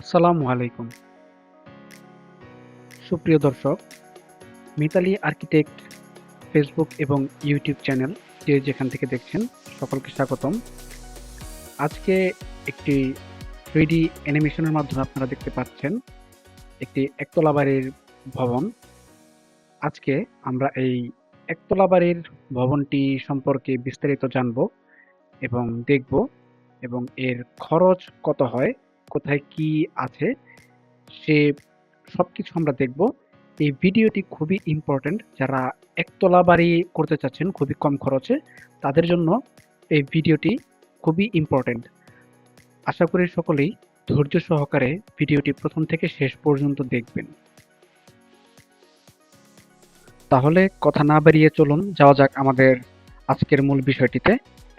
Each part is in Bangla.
আসসালামু আলাইকুম। সুপ্রিয় দর্শক, মিতালি আর্কিটেক্ট ফেসবুক এবং ইউটিউব চ্যানেল যে যেখান থেকে দেখছেন, সকলকে স্বাগতম। আজকে একটি থ্রিডি অ্যানিমেশনের মাধ্যমে আপনারা দেখতে পাচ্ছেন একটি একতলা বাড়ির ভবন। আজকে আমরা এই একতলা বাড়ির ভবনটি সম্পর্কে বিস্তারিত জানব এবং দেখব এবং এর খরচ কত হয় কোথায় কি আছে, সে সবকিছু আমরা দেখব। এই ভিডিওটি খুবই ইম্পর্ট্যান্ট যারা একতলা বাড়ি করতে চাচ্ছেন খুবই কম খরচে, তাদের জন্য এই ভিডিওটি খুবই ইম্পর্ট্যান্ট আশা করি সকলেই ধৈর্য সহকারে ভিডিওটি প্রথম থেকে শেষ পর্যন্ত দেখবেন। তাহলে কথা না বাড়িয়ে চলুন, যাওয়া যাক আমাদের আজকের মূল বিষয়টিতে,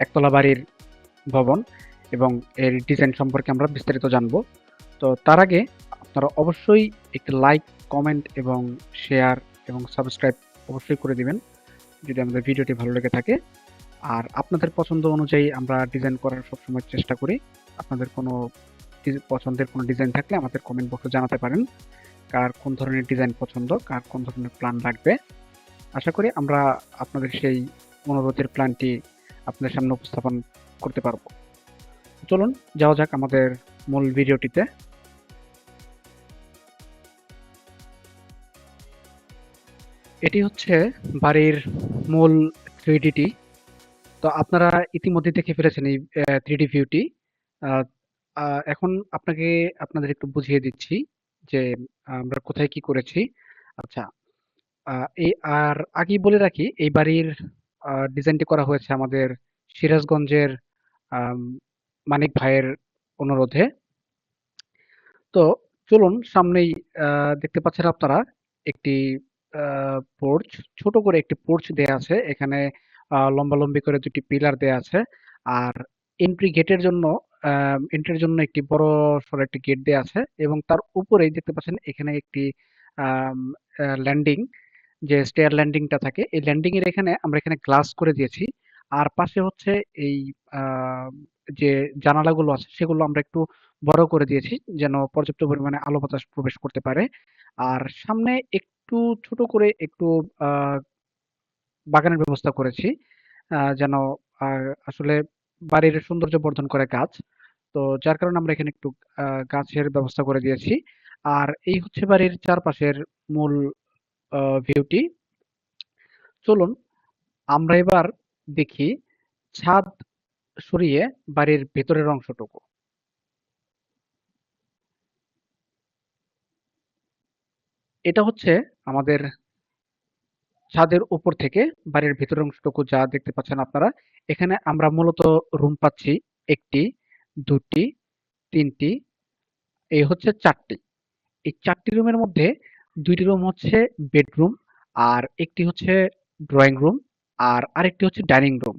একতলা বাড়ির ভবন। এবং এর ডিজাইন সম্পর্কে আমরা বিস্তারিত জানব। তো তার আগে আপনারা অবশ্যই একটি লাইক কমেন্ট এবং শেয়ার এবং সাবস্ক্রাইব অবশ্যই করে দিবেন, যদি আমাদের ভিডিওটি ভালো লেগে থাকে। আর আপনাদের পছন্দ অনুযায়ী আমরা ডিজাইন করার সবসময় চেষ্টা করি। আপনাদের কোনো পছন্দের কোনো ডিজাইন থাকলে আমাদের কমেন্ট বক্সে জানাতে পারেন, কার কোন ধরনের ডিজাইন পছন্দ, কার কোন ধরনের প্ল্যান লাগবে। আশা করি আমরা আপনাদের সেই অনুরোধের প্ল্যানটি আপনাদের সামনে উপস্থাপন করতে পারব। চলুন, যাওয়া যাক আমাদের মূল ভিডিওটিতে। এটি হচ্ছে বাড়ির মূল থ্রিডিটি। তো আপনারা ইতিমধ্যে দেখে ফেলেছেন এই থ্রিডি ভিউটি। এখন আপনাকে, আপনাদের একটু বুঝিয়ে দিচ্ছি যে আমরা কোথায় কি করেছি। আচ্ছা এই আর আগেই বলে রাখি, এই বাড়ির ডিজাইনটি করা হয়েছে আমাদের সিরাজগঞ্জের মানিক ভাইয়ের অনুরোধে। তো চলুন সামনেই দেখতে পাচ্ছেন আপনারা একটি পোর্চ ছোট করে একটি পোর্চ দেয়া আছে। এখানে লম্বালম্বি করে দুটি পিলার দেয়া আছে। আর এন্ট্রি গেটের জন্য এন্ট্রির জন্য একটি বড় সড়ো একটি গেট দেয়া আছে এবং তার উপরেই দেখতে পাচ্ছেন এখানে একটি ল্যান্ডিং যে স্টেয়ার ল্যান্ডিংটা থাকে। এই ল্যান্ডিং এর এখানে আমরা এখানে গ্লাস করে দিয়েছি। আর পাশে হচ্ছে এই যে জানালাগুলো আছে সেগুলো আমরা একটু বড় করে দিয়েছি যেন পর্যাপ্ত পরিমাণে আলো বাতাস প্রবেশ করতে পারে। আর সামনে একটু ছোট করে একটু বাগানের ব্যবস্থা করেছি যেন আসলে বাড়ির সৌন্দর্য বর্ধন করে গাছ। তো যার কারণে আমরা এখানে একটু গাছের ব্যবস্থা করে দিয়েছি। আর এই হচ্ছে বাড়ির চারপাশের মূল ভিউটি চলুন আমরা এবার দেখি ছাদ সরিয়ে বাড়ির ভেতরের অংশটুকু। এটা হচ্ছে আমাদের ছাদের উপর থেকে বাড়ির ভেতরের অংশটুকু যা দেখতে পাচ্ছেন আপনারা। এখানে আমরা মূলত রুম পাচ্ছি একটি, দুটি, তিনটি, এই হচ্ছে চারটি। এই চারটি রুমের মধ্যে দুইটি রুম হচ্ছে বেডরুম আর একটি হচ্ছে ড্রয়িং রুম আর আরেকটি হচ্ছে ডাইনিং রুম।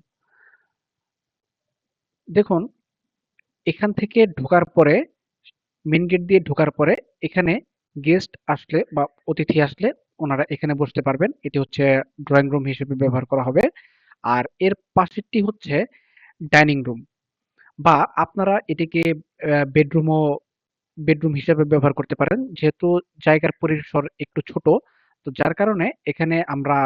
দেখুন, এখান থেকে ঢোকার পরে মেন গেট দিয়ে ঢোকার পরে, এখানে গেস্ট আসলে বা অতিথি আসলে ওনারা এখানে বসতে পারবেন। এটি হচ্ছে ড্রয়িং রুম হিসেবে ব্যবহার করা হবে। আর এর পাশেরটি হচ্ছে ডাইনিং রুম বা আপনারা এটিকে বেডরুমও বেডরুম হিসেবে ব্যবহার করতে পারেন। যেহেতু জায়গার পরিসর একটু ছোট, তো যার কারণে এখানে আমরা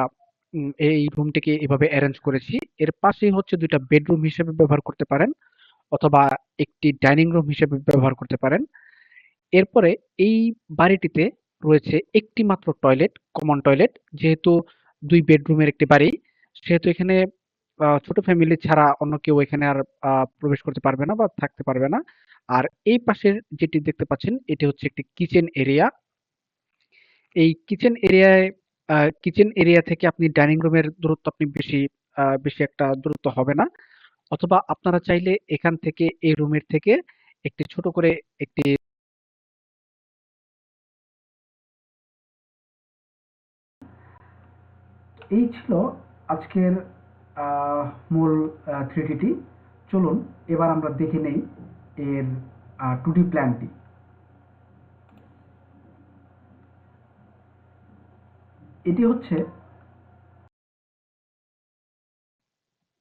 এই রুমটিকে এভাবে অ্যারেঞ্জ করেছি। এর পাশেই হচ্ছে দুইটা বেডরুম হিসেবে ব্যবহার করতে পারেন অথবা একটি ডাইনিং রুম হিসেবে ব্যবহার করতে পারেন। এরপরে এই বাড়িটিতে রয়েছে একটি মাত্র টয়লেট কমন টয়লেট যেহেতু দুই বেডরুমের একটি বাড়ি, সেহেতু এখানে ছোট ফ্যামিলি ছাড়া অন্য কেউ এখানে আর প্রবেশ করতে পারবে না বা থাকতে পারবে না। আর এই পাশের যেটি দেখতে পাচ্ছেন, এটি হচ্ছে একটি কিচেন এরিয়া এই কিচেন এরিয়ায় কিচেন এরিয়া থেকে আপনি ডাইনিং রুমের দূরত্ব আপনি বেশি বেশি একটা দূরত্ব হবে না। অথবা আপনারা চাইলে এখান থেকে এই রুমের থেকে একটি ছোট করে একটি এই ছিল আজকের মূল থ্রিডিটি চলুন, এবার আমরা দেখে নেই এর টু ডি প্ল্যানটি এটি হচ্ছে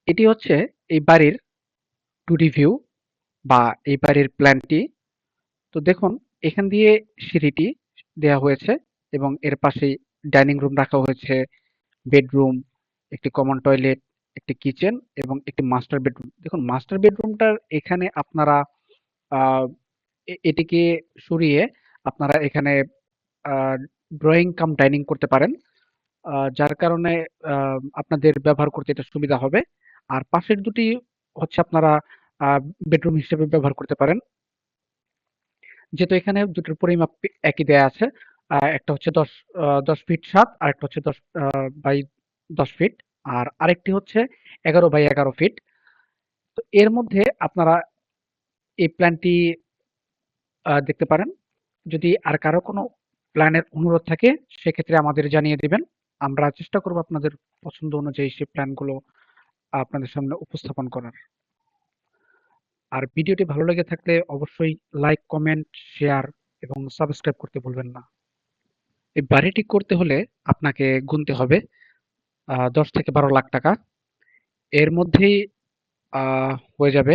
এটি হচ্ছে এই বাড়ির টু ডি ভিউ বা এই বাড়ির প্ল্যানটি তো দেখুন এখান দিয়ে সিঁড়িটি দেয়া হয়েছে এবং এর পাশেই ডাইনিং রুম রাখা হয়েছে, বেডরুম, একটি কমন টয়লেট, একটি কিচেন এবং একটি মাস্টার বেডরুম। দেখুন মাস্টার বেডরুমটার এখানে আপনারা এটিকে সরিয়ে আপনারা এখানে ড্রয়িং কাম ডাইনিং করতে পারেন। যার কারণে আপনাদের ব্যবহার করতে এটা সুবিধা হবে। আর পাশের দুটি হচ্ছে আপনারা বেডরুম হিসেবে ব্যবহার করতে পারেন। যেহেতু এখানে দুটোর পরিমাপ একই দেয়া আছে। একটা হচ্ছে দশ দশ ফিট সাত, আর একটা হচ্ছে দশ বাই ১০ ফিট। আর আরেকটি হচ্ছে ১১ বাই ১১ ফিট। তো এর মধ্যে আপনারা এই প্ল্যানটি দেখতে পারেন। যদি আর কারও কোনো প্ল্যানের অনুরোধ থাকে, সেক্ষেত্রে আমাদের জানিয়ে দিবেন। আমরা চেষ্টা করব আপনাদের পছন্দ অনুযায়ী সেই প্ল্যানগুলো আপনাদের সামনে উপস্থাপন করার। আর ভিডিওটি ভালো লেগে থাকলে অবশ্যই লাইক, কমেন্ট, শেয়ার এবং সাবস্ক্রাইব করতে ভুলবেন না। এই বাড়িটি করতে হলে আপনাকে গুনতে হবে ১০ থেকে ১২ লাখ টাকা। এর মধ্যেই হয়ে যাবে।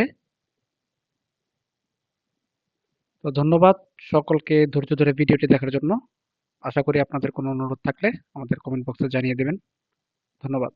তো ধন্যবাদ সকলকে ধৈর্য ধরে ভিডিওটি দেখার জন্য। আশা করি আপনাদের কোনো অনুরোধ থাকলে আমাদের কমেন্ট বক্সে জানিয়ে দেবেন ধন্যবাদ।